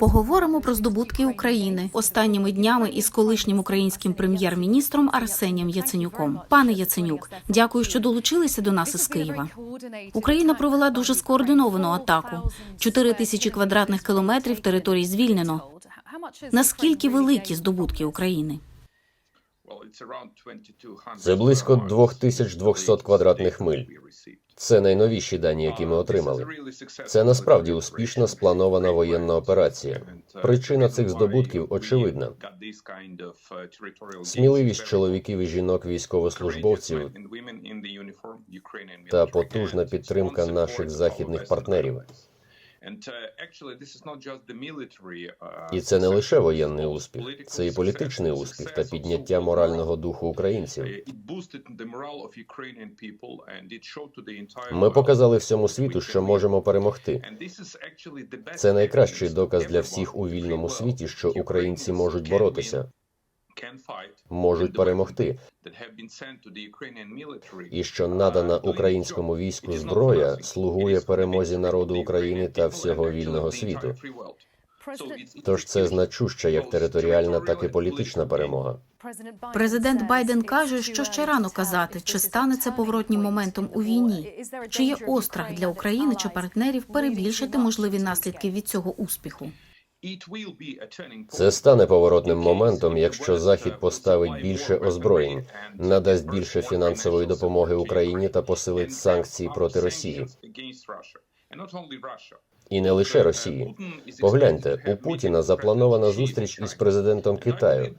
Поговоримо про здобутки України останніми днями із колишнім українським прем'єр-міністром Арсенієм Яценюком. Пане Яценюк, дякую, що долучилися до нас із Києва. Україна провела дуже скоординовану атаку. Чотири тисячі квадратних кілометрів територій звільнено. Наскільки великі здобутки України? Це близько 2200 квадратних миль. Це найновіші дані, які ми отримали. Це насправді успішно спланована воєнна операція. Причина цих здобутків очевидна. Сміливість чоловіків і жінок військовослужбовців та потужна підтримка наших західних партнерів. І це не лише воєнний успіх, це і політичний успіх та підняття морального духу українців. Ми показали всьому світу, що можемо перемогти. Це найкращий доказ для всіх у вільному світі, що українці можуть боротися, можуть перемогти, і що надана українському війську зброя слугує перемозі народу України та всього вільного світу. Тож це значуща як територіальна, так і політична перемога. Президент Байден каже, що ще рано казати, чи стане це поворотнім моментом у війні. Чи є острах для України чи партнерів перебільшити можливі наслідки від цього успіху? Це стане поворотним моментом, якщо Захід поставить більше озброєнь, надасть більше фінансової допомоги Україні та посилить санкції проти Росії. І не лише Росії. Погляньте, у Путіна запланована зустріч із президентом Китаю.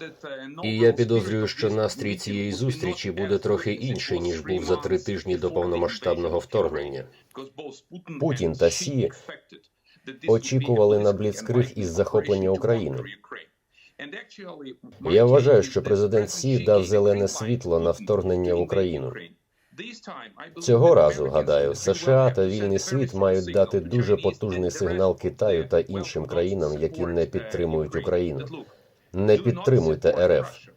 І я підозрюю, що настрій цієї зустрічі буде трохи інший ніж був за три тижні до повномасштабного вторгнення. Путін та Сі очікували на бліцкриг із захоплення України. Я вважаю, що президент Сі дав зелене світло на вторгнення в Україну. Цього разу, гадаю, США та вільний світ мають дати дуже потужний сигнал Китаю та іншим країнам, які не підтримують Україну. Не підтримуйте РФ.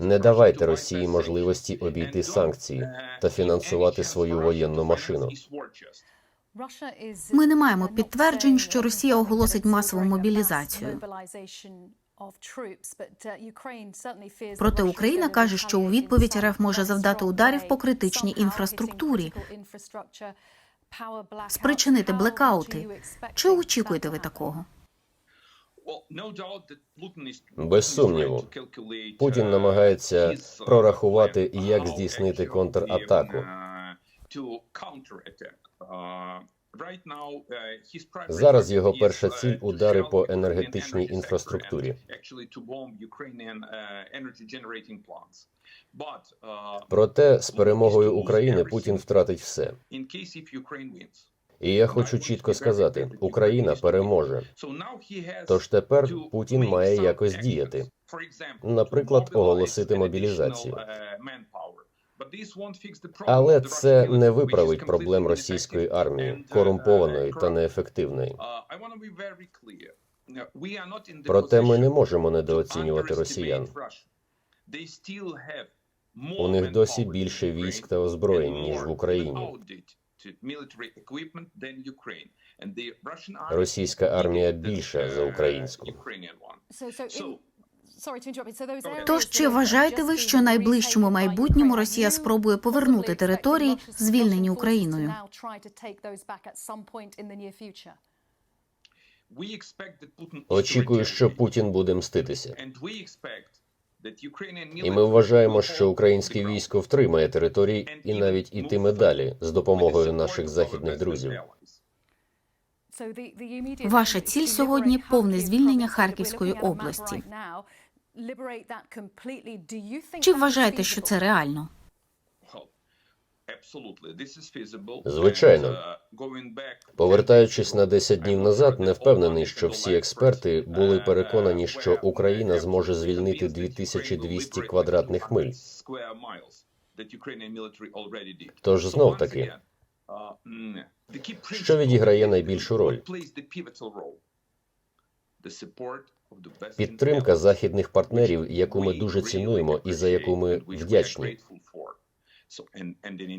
Не давайте Росії можливості обійти санкції та фінансувати свою воєнну машину. Ми не маємо підтверджень, що Росія оголосить масову мобілізацію. Проте Україна каже, що у відповідь РФ може завдати ударів по критичній інфраструктурі, спричинити блекаути. Чи очікуєте ви такого? Без сумніву, Путін намагається прорахувати, як здійснити контратаку. Зараз його перша ціль удари по енергетичній інфраструктурі. Проте з перемогою України Путін втратить все. І я хочу чітко сказати: Україна переможе. Тож тепер Путін має якось діяти. Наприклад, оголосити мобілізацію. Але це не виправить проблем російської армії, корумпованої та неефективної. Проте ми не можемо недооцінювати росіян. У них досі більше військ та озброєнь ніж в Україні. Російська армія більша за українську. Тож чи вважаєте ви, що найближчому майбутньому Росія спробує повернути території, звільнені Україною? Очікую, що Путін буде мститися. І ми вважаємо, що українське військо втримає території і навіть ітиме далі з допомогою наших західних друзів. Ваша ціль сьогодні повне звільнення Харківської області. Чи вважаєте, що це реально? Звичайно. Повертаючись на 10 днів назад, не впевнений, що всі експерти були переконані, що Україна зможе звільнити 2200 квадратних миль. Тож знов таки, що відіграє найбільшу роль? Підтримка західних партнерів, яку ми дуже цінуємо і за яку ми вдячні.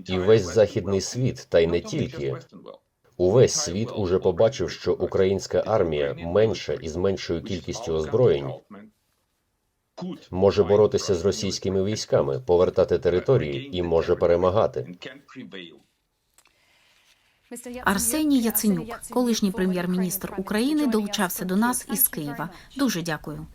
І весь західний світ, та й не тільки Увесь світ уже побачив, що українська армія менша і з меншою кількістю озброєнь може боротися з російськими військами, повертати території і може перемагати. Арсеній Яценюк, колишній прем'єр-міністр України, долучався до нас із Києва. Дуже дякую.